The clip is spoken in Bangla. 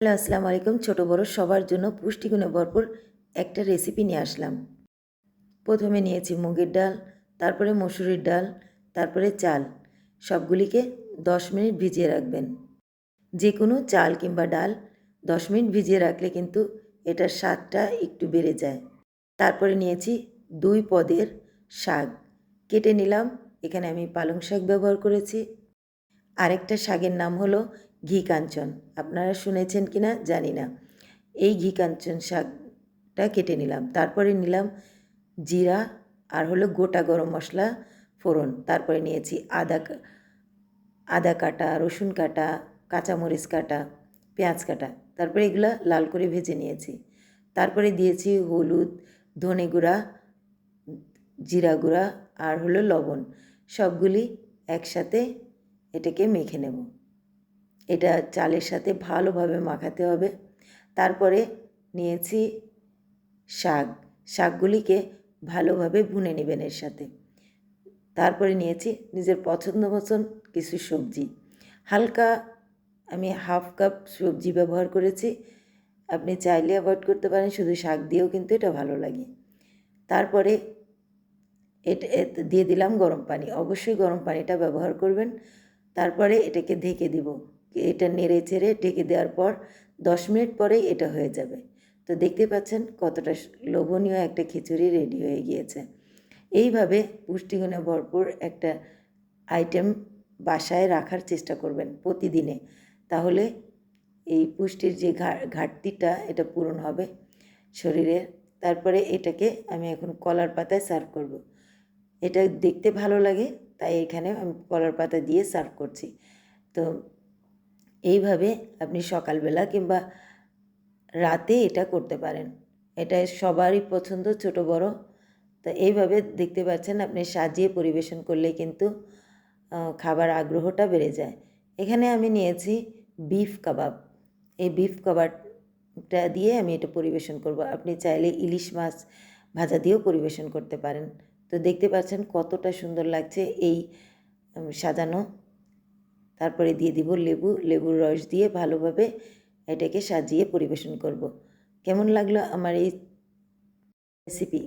হ্যালো, আসসালামু আলাইকুম। ছোটো বড় সবার জন্য পুষ্টিগুণে ভরপুর একটা রেসিপি নিয়ে আসলাম। প্রথমে নিয়েছি মুগের ডাল, তারপরে মসুরির ডাল, তারপরে চাল। সবগুলিকে দশ মিনিট ভিজিয়ে রাখবেন। যে কোনো চাল কিংবা ডাল দশ মিনিট ভিজিয়ে রাখলে কিন্তু এটার স্বাদটা একটু বেড়ে যায়। তারপরে নিয়েছি দুই পদের শাক। কেটে নিলাম। এখানে আমি পালং শাক ব্যবহার করেছি। আরেকটা শাকের নাম হলো ঘি কাঞ্চন। আপনারা শুনেছেন কি না? জানি না। এই ঘি কাঞ্চন শাকটা কেটে নিলাম। তারপরে নিলাম জিরা আর হলো গোটা গরম মশলা ফোড়ন। তারপরে নিয়েছি আদা আদা কাটা, রসুন কাটা, কাঁচামরিচ কাটা, পেঁয়াজ কাটা। তারপরে এগুলো লাল করে ভেজে নিয়েছি। তারপরে দিয়েছি হলুদ, ধনে গুঁড়া, জিরা গুঁড়া আর হলো লবণ। সবগুলি একসাথে এটাকে মেখে নেব। এটা চালের সাথে ভালোভাবে মাখাতে হবে। তারপরে নিয়েছি শাক। শাকগুলিকে ভালোভাবে ভুনে নেবেন এর সাথে। তারপরে নিয়েছি নিজের পছন্দ মতন কিছু সবজি। হালকা আমি হাফ কাপ সবজি ব্যবহার করেছি। আপনি চাইলে অ্যাভয়েড করতে পারেন, শুধু শাক দিয়েও কিন্তু এটা ভালো লাগে। তারপরে এটা দিয়ে দিলাম গরম পানি। অবশ্যই গরম পানিটা ব্যবহার করবেন। তারপরে এটাকে ঢেকে দিব। এটা নেড়ে চেড়ে ঢেকে দেওয়ার পর দশ মিনিট পরেই এটা হয়ে যাবে। তো দেখতে পাচ্ছেন কতটা লোভনীয় একটা খিচুড়ি রেডি হয়ে গিয়েছে। এইভাবে পুষ্টিগুণে ভরপুর একটা আইটেম বাসায় রাখার চেষ্টা করবেন প্রতিদিনে। তাহলে এই পুষ্টির যে ঘাটতিটা এটা পূরণ হবে শরীরে। তারপরে এটাকে আমি এখন কলার পাতায় সার্ভ করব। এটা দেখতে ভালো লাগে, তাই এখানে আমি কলার পাতা দিয়ে সার্ভ করছি। তো এইভাবে আপনি সকালবেলা কিংবা রাতে এটা করতে পারেন। এটা সবারই পছন্দ, ছোট, বড়। তো এইভাবে দেখতে পাচ্ছেন আপনি সাজিয়ে পরিবেশন করলে কিন্তু খাবার আগ্রহটা বেড়ে যায়। এখানে আমি নিয়েছি বিফ কাবাব। এই বিফ কাবাবটা দিয়ে আমি এটা পরিবেশন করব। আপনি চাইলে ইলিশ মাছ ভাজা দিয়েও পরিবেশন করতে পারেন। তো দেখতে পাচ্ছেন কতটা সুন্দর লাগছে এই সাজানো। তারপরে দিয়ে দিব লেবু, লেবুর রস দিয়ে ভালোভাবে এটাকে সাজিয়ে পরিবেশন করব। কেমন লাগল আমার এই রেসিপি